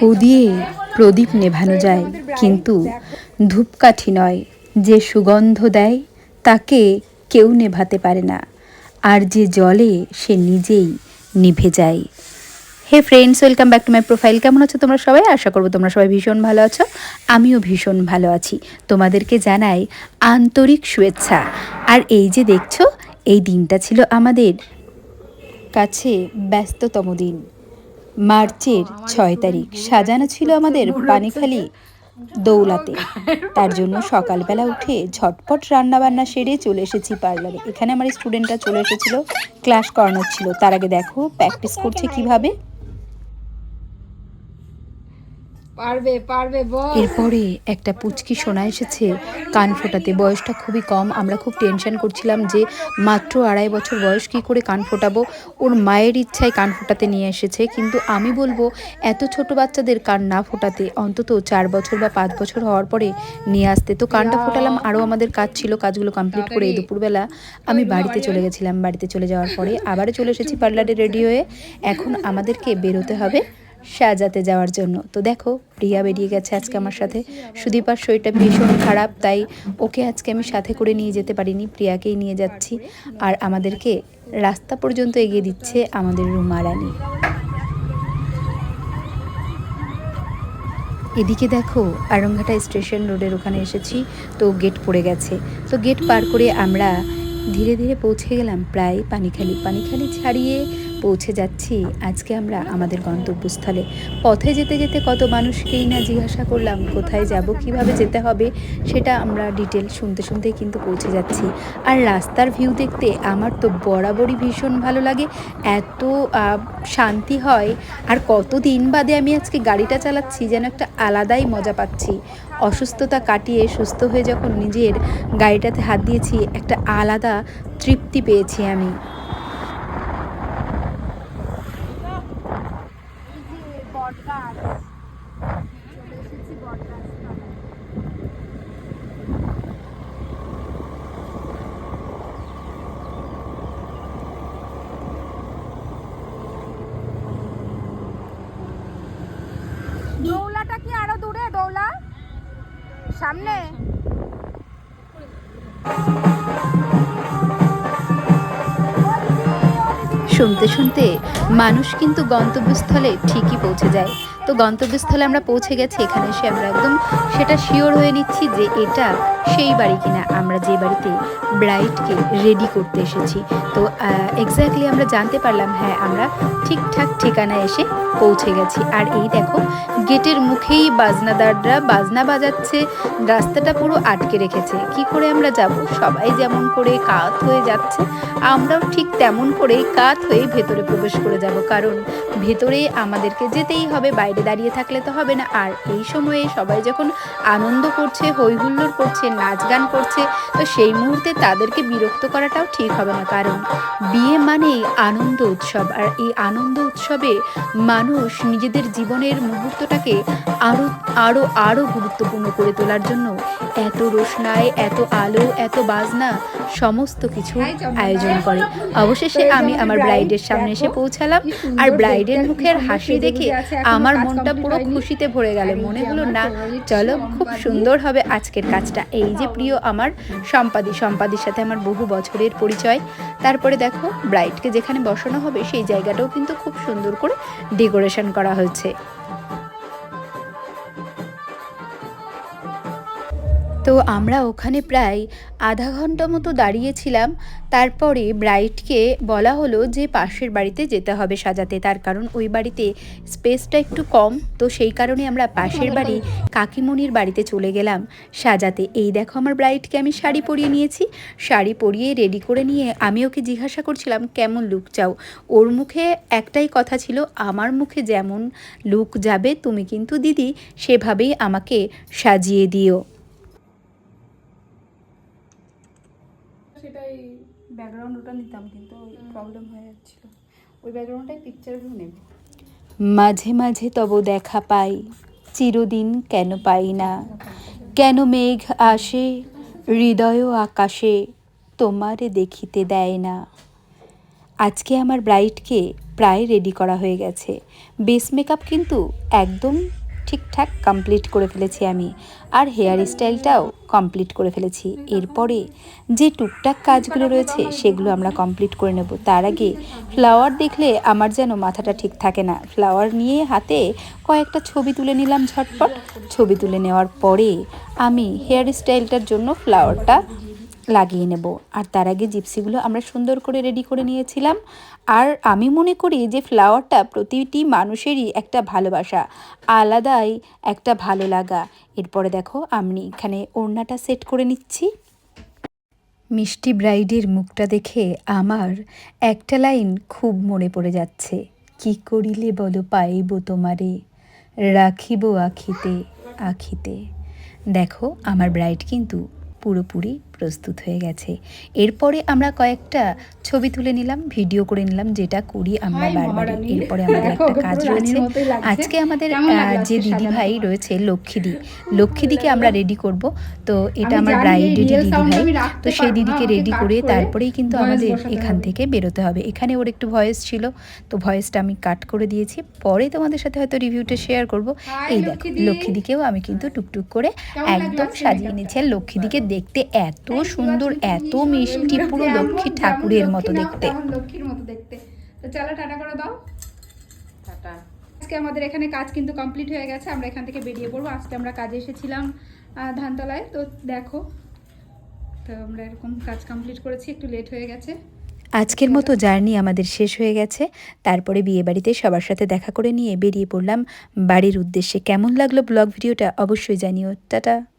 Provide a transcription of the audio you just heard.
ফু দিয়ে প্রদীপ নেভানো যায়, কিন্তু ধূপকাঠি নয়। যে সুগন্ধ দেয়, তাকে কেউ নেভাতে পারে না। আর যে জলে সে নিজেই নিভে যায়। Hey friends welcome back to my profile কেমন আছো তোমরা সবাই? আশা করব তোমরা সবাই ভীষণ ভালো আছো। আমিও ভীষণ ভালো আছি। তোমাদেরকে জানাই আন্তরিক শুভেচ্ছা। আর এই যে দেখছ, এই দিনটা ছিল আমাদের কাছে ব্যস্ততম দিন। মার্চের ছয় তারিখ। সাজানো ছিল আমাদের পানিখালি দৌলাতে। তার জন্য সকালবেলা উঠে ঝটপট রান্না বান্না সেরে চলে এসেছি পার্লারে। এখানে আমার স্টুডেন্টরা চলে এসেছিল ক্লাস করানোর ছিল। তার আগে দেখো প্র্যাকটিস করছে কীভাবে? পারবে পারবে বল। এরপরে একটা পুচকি শোনা এসেছে। কান ফোটাতে বয়সটা খুবই কম। আমরা খুব টেনশন করছিলাম যে মাত্র আড়াই বছর বয়স কী করে কান ফোটাবো? ওর মায়ের ইচ্ছায় কান ফোটাতে নিয়ে এসেছে। কিন্তু আমি বলব এত ছোট বাচ্চাদের কান না ফোটাতে অন্তত চার বছর বা পাঁচ বছর হওয়ার পরে নিয়ে আসতে। তো কানটা ফোটালাম আরও আমাদের কাজ ছিল কাজগুলো কমপ্লিট করে দুপুরবেলা আমি বাড়িতে চলে গেছিলাম। বাড়িতে চলে যাওয়ার পরে আবারও চলে এসেছি পার্লারে রেডি হয়ে এখন আমাদেরকে বেরোতে হবে সাজাতে যাওয়ার জন্য। তো দেখো, প্রিয়া বেরিয়ে গেছে আজকে আমার সাথে। সুদীপার শরীরটা ভীষণ খারাপ, তাই ওকে আজকে আমি সাথে করে নিয়ে যেতে পারিনি। প্রিয়াকেই নিয়ে যাচ্ছি। আর আমাদেরকে রাস্তা পর্যন্ত এগিয়ে দিচ্ছে আমাদের রুমা রানী এদিকে দেখো, আরংঘাটা স্টেশন রোডের ওখানে এসেছি, তো গেট পড়ে গেছে। তো গেট পার করে আমরা ধীরে ধীরে পৌঁছে গেলাম প্রায় পানিখালি। পানিখালি ছাড়িয়ে পৌঁছে যাচ্ছি, আজকে আমরা আমাদের গন্তব্যস্থলে। পথে যেতে যেতে কত মানুষকেই না জিজ্ঞাসা করলাম, কোথায় যাব, কীভাবে যেতে হবে, সেটা আমরা ডিটেল শুনতে শুনতেই কিন্তু পৌঁছে যাচ্ছি। আর রাস্তার ভিউ দেখতে আমার তো বরাবরই ভীষণ ভালো লাগে, এত শান্তি হয়, আর কত দিন বাদে আমি আজকে গাড়িটা চালাচ্ছি, যেন একটা আলাদাই মজা পাচ্ছি। অসুস্থতা কাটিয়ে সুস্থ হয়ে যখন নিজের গাড়িটাতে হাত দিয়েছি, একটা আলাদা তৃপ্তি পেয়েছি আমি দৌলাটা কি আরও দূরে দৌলা সামনে? শুনতে শুনতে মানুষ কিন্তু গন্তব্যস্থলে ঠিকই পৌঁছে যায়। তো গন্তব্যস্থলে আমরা পৌঁছে গেছি, এখানে এসে আমরা একদম সেটা শিওর হয়ে নিচ্ছি যে এটা সেই বাড়ি কিনা। আমরা যে বাড়িতে ব্রাইডকে রেডি করতে এসেছি। তো এক্স্যাক্টলি আমরা জানতে পারলাম হ্যাঁ আমরা ঠিকঠাক ঠিকানায় এসে পৌঁছে গেছি। আর এই দেখো, গেটের মুখেই বাজনাদাররা বাজনা বাজাচ্ছে, রাস্তাটা পুরো আটকে রেখেছে। কি করে আমরা যাব? সবাই যেমন করে কাত হয়ে যাচ্ছে, আমরাও ঠিক তেমন করে কাত হয়ে ভেতরে প্রবেশ করে যাব। কারণ ভেতরে আমাদেরকে যেতেই হবে, বাইরে দাঁড়িয়ে থাকলে তো হবে না। আর এই সময়ে সবাই যখন আনন্দ করছে হই হুল্লোড় করছে নাচ গান করছে তো সেই মুহূর্তে তাদেরকে বিরক্ত করাটাও ঠিক হবে না। কারণ বিয়ে মানেই আনন্দ উৎসব। আর এই আনন্দ উৎসবে মানুষ নিজেদের জীবনের মুহূর্তটাকে আরও আরও আরও গুরুত্বপূর্ণ করে তোলার জন্য এত রোশনায় এত আলো এত বাজনা সমস্ত কিছু আয়োজন করে। অবশেষে আমি আমার ব্রাইডের সামনে এসে পৌঁছালাম। আর ব্রাইডের মুখের হাসি দেখে আমার মনটা পুরো খুশিতে ভরে গেল। মনে হলো না চলো খুব সুন্দর হবে আজকের কাজটা। এই যে প্রিয় আমার সম্পাদি সম্পাদির সাথে আমার বহু বছরের পরিচয়। তারপরে দেখো ব্রাইটকে যেখানে বসানো হবে সেই জায়গাটাও কিন্তু খুব সুন্দর করে ডেকোরেশন করা হয়েছে। তো আমরা ওখানে প্রায় আধা ঘণ্টা মতো দাঁড়িয়েছিলাম। তারপরে ব্রাইডকে বলা হলো যে পাশের বাড়িতে যেতে হবে সাজাতে, তার কারণ ওই বাড়িতে স্পেসটা একটু কম। তো সেই কারণে আমরা পাশের বাড়ি কাকিমণির বাড়িতে চলে গেলাম সাজাতে। এই দেখো আমার ব্রাইডকে আমি শাড়ি পরিয়ে নিয়েছি। শাড়ি পরিয়ে রেডি করে নিয়ে আমি ওকে জিজ্ঞাসা করছিলাম, কেমন লুক চাও? ওর মুখে একটাই কথা ছিল, আমার মুখে যেমন লুক যাবে, তুমি কিন্তু দিদি সেভাবেই আমাকে সাজিয়ে দিও। ব্যাকগ্রাউন্ড ওটা নিতাম কিন্তু প্রবলেম হয়ে যাচ্ছিল। ওই ব্যাকগ্রাউন্ডটাই পিকচারগুলো নেব। মাঝে মাঝে তব দেখা পাই চিরদিন কেন পাই না। কেন মেঘ আসে হৃদয় আকাশে তোমারে দেখিতে দেয় না। আজকে আমার ব্রাইডকে প্রায় রেডি করা হয়ে গেছে। বেস মেকআপ কিন্তু একদম ঠিকঠাক কমপ্লিট করে ফেলেছি আমি। আর হেয়ার স্টাইলটাও কমপ্লিট করে ফেলেছি। এরপরে যে টুকটাক কাজগুলো রয়েছে, সেগুলো আমরা কমপ্লিট করে নেব। তার আগে ফ্লাওয়ার দেখলে আমার যেন মাথাটা ঠিক থাকে না। ফ্লাওয়ার নিয়ে হাতে কয়েকটা ছবি তুলে নিলাম ঝটপট। ছবি তুলে নেওয়ার পরে আমি হেয়ার স্টাইলটার জন্য ফ্লাওয়ারটা লাগিয়ে নেব। আর তার আগে জিপসিগুলো আমরা সুন্দর করে রেডি করে নিয়েছিলাম। আর আমি মনে করি যে ফ্লাওয়ারটা প্রতিটি মানুষেরই একটা ভালোবাসা, আলাদাই একটা ভালো লাগা। এরপরে দেখো, আমি এখানে ওড়নাটা সেট করে নিচ্ছি। মিষ্টি ব্রাইডের মুখটা দেখে আমার একটা লাইন খুব মনে পড়ে যাচ্ছে। কি করিলে বলো পাইব তোমারে, রাখিব আখিতে আখিতে। দেখো, আমার ব্রাইড কিন্তু পুরোপুরি প্রস্তুত হয়ে গেছে। এরপরে আমরা কয়েকটা ছবি তুলে নিলাম ভিডিও করে নিলাম যেটা করি আমরা বারবার। এরপরে আমাদের একটা কাজ রয়েছে। আজকে আমাদের যে দিদি ভাই রয়েছে লক্ষ্মীদি। লক্ষ্মীদিকে আমরা রেডি করব। তো এটা আমার real দিদি ভাই। তো সেই দিদিকে রেডি করে তারপরেই কিন্তু আমাদের এখান থেকে বেরোতে হবে। এখানে ওর একটু ভয়েস ছিল তো ভয়েসটা আমি কাট করে দিয়েছি। পরে তোমাদের সাথে হয়তো রিভিউটা শেয়ার করব। এই দেখো লক্ষ্মীদিকেও আমি কিন্তু টুকটুক করে একদম সাজিয়ে? নিয়েছি আর লক্ষ্মীদিকে দেখতে এত You, সুন্দর এত মিষ্টি পুরো লক্ষ্মী ঠাকুরের মতো দেখতে। লক্ষ্মীর মতো দেখতে। তো চলো টাটা করে দাও। টাটা। আজকে আমাদের এখানে কাজ কিন্তু কমপ্লিট হয়ে গেছে আমরা এখান থেকে বেরিয়ে পড়ব। আজকে আমরা কাজে এসেছিলাম ধানতলায়। তো দেখো তো আমরা এরকম কাজ কমপ্লিট করেছি একটু লেট হয়ে গেছে। আজকের মতো জার্নি আমাদের শেষ হয়ে গেছে। তারপরে বিয়েবাড়িতে সবার সাথে দেখা করে নিয়ে বেরিয়ে পড়লাম। বাড়ির উদ্দেশ্যে কেমন লাগল ব্লগ ভিডিওটা অবশ্যই জানিও। টাটা।